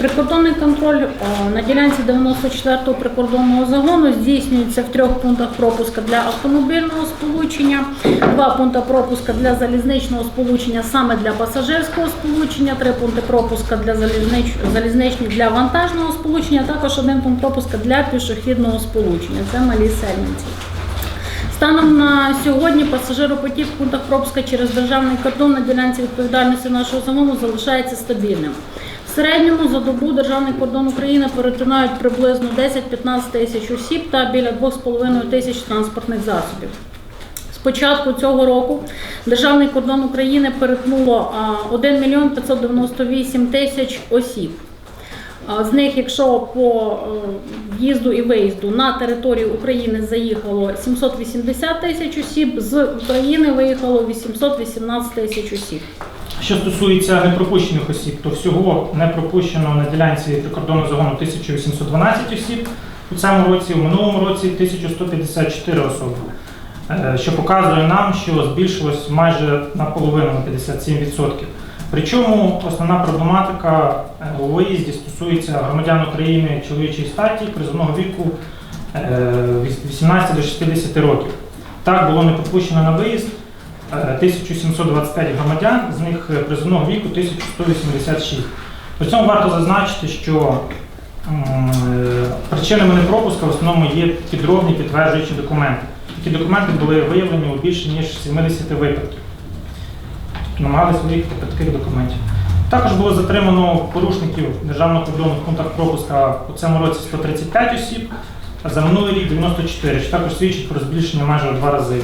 Прикордонний контроль на ділянці 94-го прикордонного загону здійснюється в трьох пунктах пропуска для автомобільного сполучення, два пункти пропуска для залізничного сполучення саме для пасажирського сполучення, три пункти пропуска для залізнич... залізничні для вантажного сполучення, а також один пункт пропуска для пішохідного сполучення. Це малі сельниці. Станом на сьогодні пасажиропотік в пунктах пропуска через державний кордон на ділянці відповідальності нашого загону залишається стабільним. В середньому за добу державний кордон України перетинають приблизно 10-15 тисяч осіб та біля 2,5 тисяч транспортних засобів. З початку цього року державний кордон України перетнуло 1 мільйон 598 тисяч осіб. А, З них, якщо по е, в'їзду і виїзду на територію України заїхало 780 тисяч осіб, з України виїхало 818 тисяч осіб. Що стосується непропущених осіб, то всього не пропущено на ділянці прикордонного загону 1812 осіб у цьому році, у минулому році 1154 особи, Е, що показує нам, що збільшилось майже наполовину на 57%. Причому основна проблематика е, у виїзді стосується громадян України чоловічої статі призовного віку е, від 18 до 60 років. Так було не пропущено на виїзд е, 1725 громадян, з них е, призовного віку 1186. При цьому варто зазначити, що е, причинами непропуска в основному є підробні підтверджуючі документи. Такі документи були виявлені у більше ніж 70 випадків. Намагалися виїхати по таких документів. Також було затримано порушників державного кордону в пропуска у цьому році 135 осіб, а за минулий рік 94, що також свідчить про збільшення майже у два рази.